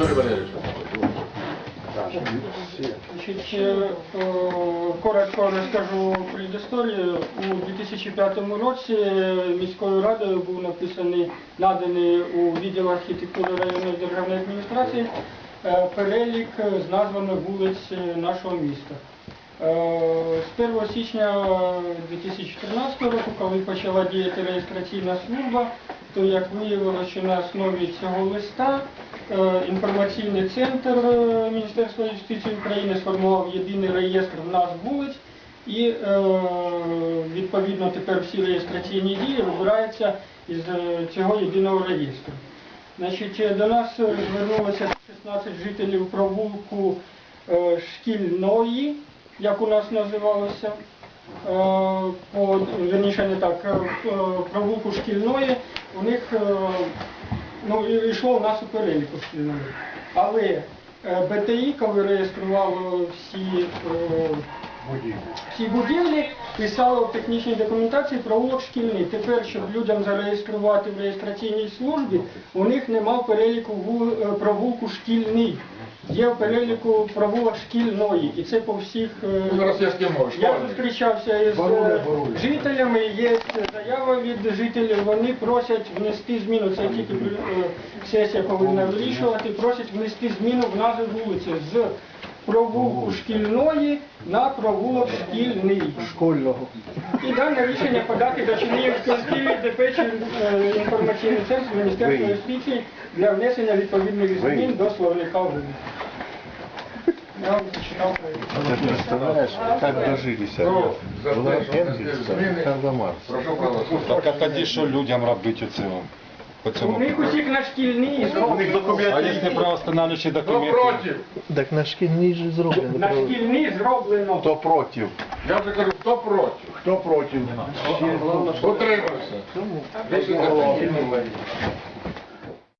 Юрій Валерійович. Значить, е, е, коротко розкажу предісторію. У 2005 році міською радою був написаний, наданий у відділ архітектури районної державної адміністрації е, перелік з назвами вулиць нашого міста. З 1 січня 2014 року, коли почала діяти реєстраційна служба, то як виявилося, що на основі цього листа інформаційний центр е, Міністерства юстиції України сформував єдиний реєстр в нас вулиць і е, відповідно тепер всі реєстраційні дії вибираються із е, цього єдиного реєстру. Значить, е, до нас е, звернулося 16 жителів провулку е, шкільної, як у нас називалося, е, по верніше не так, е, е, провулку шкільної, у них е, ну, і- йшло у нас у переліку спільному. Але е, БТІ, коли реєструвало всі е, всі будівлі писало в технічній документації провулок шкільний. Тепер, щоб людям зареєструвати в реєстраційній службі, у них нема переліку е, провулку шкільний. Є в переліку провулок шкільної. І це по всіх. е, Ну, російські мови, з Я школьник. зустрічався із баруля. жителями, є заява від жителів, вони просять внести зміну, це тільки е, сесія повинна вирішувати, просять внести зміну в назву вулиці з провулку шкільної на провулок шкільний. Школьного. І дане рішення подати до Чернігівської ДП чи е, інформаційний центр Міністерства юстиції для внесення відповідних змін до словника вулиць. Я вам зачитав проект. Ты представляешь, как дожились Ну, за Была те, що внесли Энгельса, зміни. Карла Маркса. Прошу проголосувати. Так а тоді що людям робити цього? По У цьому? них усіх на шкільні зроблено. А якщо про встановлюючі Хто документи? проти? Так на шкільній же зроблено. На шкільні зроблено. Хто проти? Я вже кажу, хто проти? Хто проти? Утримався. Рішення прийнято.